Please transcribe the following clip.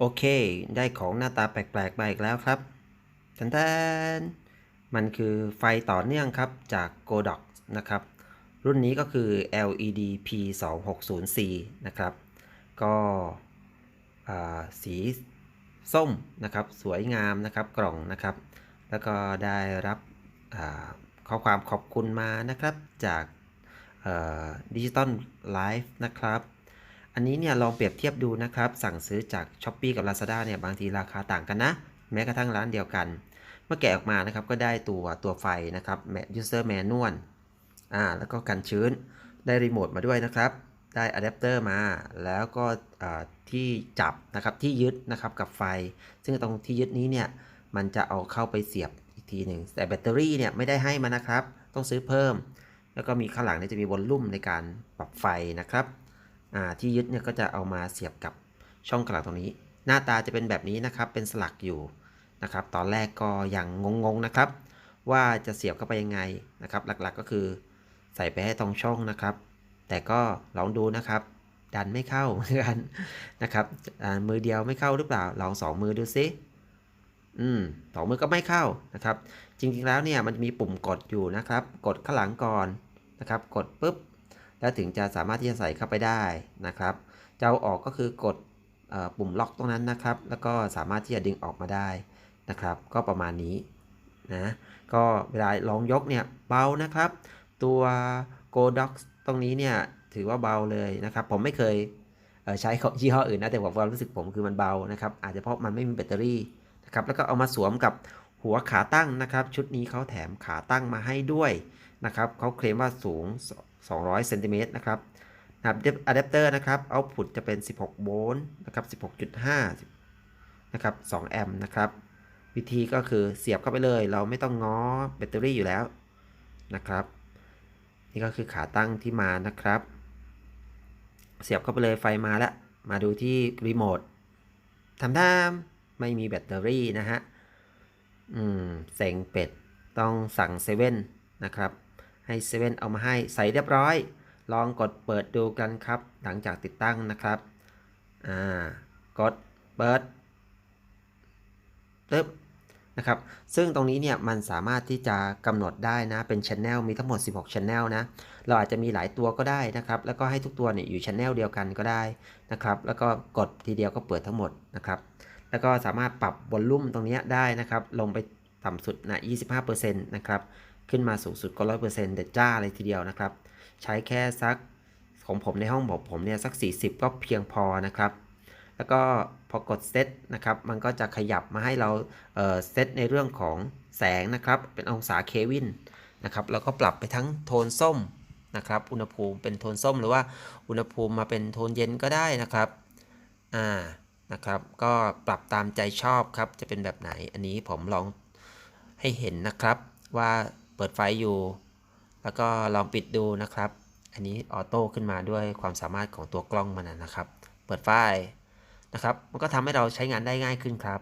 โอเค ได้ของหน้าตาแปลกๆมาอีกแล้วครับทันทนมันคือไฟต่อเนื่องครับจาก Godox นะครับ รุ่นนี้ก็คือ LED P260C นะครับ ก็สีส้มนะครับ สวยงามนะครับกล่องนะครับ แล้วก็ได้รับข้อความขอบคุณมานะครับจากดิจิตอลไลฟ์นะครับ อันนี้เนี่ยลองเปรียบเทียบดูนะครับ สั่งซื้อจาก s h อ p e e กับ Lazada เนี่ยบางทีราคาต่างกันนะ แม้กระทั่งร้านเดียวกัน เมื่อแกะออกมานะครับก็ได้ตัวตัวไฟนะครับ user manual อ่าแล้วก็กันชื้นได้รีโมทมาด้วยนะครับ ได้อะแดปเตอร์มาแล้วก็ที่จับนะครับที่ยึดนะครับกับไฟ ซึ่งตรงที่ยึดนี้เนี่ยมันจะเอาเข้าไปเสียบอีกทีหนึ่งแต่แบตเตอรี่เนี่ยไม่ได้ให้มานะครับ ต้องซื้อเพิ่ม แล้วก็มีข้างหลังเนี่ยจะมีวอลลุ่มในการปรับไฟนะครับ ที่ยึดเนี่ยก็จะเอามาเสียบกับช่องกระหลังตรงนี้ หน้าตาจะเป็นแบบนี้นะครับ เป็นสลักอยู่นะครับ ตอนแรกก็ยังงงๆนะครับ ว่าจะเสียบเข้าไปยังไงนะครับ หลักๆก็คือใส่ไปให้ตรงช่องนะครับ แต่ก็ลองดูนะครับ ดันไม่เข้าเหมือนกันนะครับมือเดียวไม่เข้าหรือเปล่า ลองสองมือดูซิอืมสองมือก็ไม่เข้านะครับ จริงๆแล้วเนี่ยมันมีปุ่มกดอยู่นะครับ กดข้างหลังก่อนนะครับ กดปุ๊บ แล้วถึงจะสามารถที่จะใส่เข้าไปได้นะครับ จะเอาออกก็คือกดออปุ่มล็อกตรงนั้นนะครับ แล้วก็สามารถที่จะดึงออกมาได้นะครับ ก็ประมาณนี้นะก็เวลาลองยกเนี่ยเบานะครับ ตัว Godox ตรงนี้เนี่ยถือว่าเบาเลยนะครับ ผมไม่เคยเใช้ของยี่ห้ออื่นนะแต่ผมความรู้สึกผมคือมันเบานะครับ อาจจะเพราะมันไม่มีแบตเตอรี่นะครับแล้วก็เอามาสวมกับหัวขาตั้งนะครับ ชุดนี้เขาแถมขาตั้งมาให้ด้วย นะครับเขาเคลมว่าสูง 200เซนติเมตรนะครับนะครับอะแดปเตอร์นะครับเอาพุตจะเป็น 16 โวลต์นะครับ 16.5 นะครับ 2 แอมป์นะครับ วิธีก็คือเสียบเข้าไปเลย เราไม่ต้องง้อแบตเตอรี่อยู่แล้วนะครับ นี่ก็คือขาตั้งที่มานะครับ เสียบเข้าไปเลยไฟมาแล้ว มาดูที่รีโมททำท่าไม่มีแบตเตอรี่นะฮะ อืม เซ็งเป็ด ต้องสั่งเซเว่นนะครับ ให้เซเว่นเอามาให้ใส่เรียบร้อย ลองกดเปิดดูกันครับ หลังจากติดตั้งนะครับอ่ากดเปิดปึ๊บนะครับซึ่งตรงนี้เนี่ยมันสามารถที่จะกำหนดได้นะ เป็นช anel มีทั้งหมด 16ช anel นะ เราอาจจะมีหลายตัวก็ได้นะครับ แล้วก็ให้ทุกตัวเนี่ยอยู่ช anel เดียวกันก็ได้นะครับ แล้วก็กดทีเดียวก็เปิดทั้งหมดนะครับ แล้วก็สามารถปรับบอลลุ่มตรงนี้ได้นะครับ ลงไปต่ำสุดนะ 25%นะครับ ขึ้นมาสูงสุดก็100%เปอร์เซ็นต์เด็ดจ้าเลยทีเดียวนะครับ ใช้แค่สักของผมในห้องบอกผมเนี่ยสัก 40 ก็เพียงพอนะครับ แล้วก็พอกดเซตนะครับ มันก็จะขยับมาให้เราเเซตในเรื่องของแสงนะครับ เป็นองศาเควินนะครับ แล้วก็ปรับไปทั้งโทนส้มนะครับ อุณหภูมิเป็นโทนส้มหรือว่าอุณหภูมิมาเป็นโทนเย็นก็ได้นะครับ อ่า นะครับ ก็ปรับตามใจชอบครับ จะเป็นแบบไหน อันนี้ผมลองให้เห็นนะครับว่า เปิดไฟอยู่ แล้วก็ลองปิดดูนะครับ อันนี้ออโต้ขึ้นมาด้วยความสามารถของตัวกล้องมันนะครับ เปิดไฟนะครับ มันก็ทำให้เราใช้งานได้ง่ายขึ้นครับ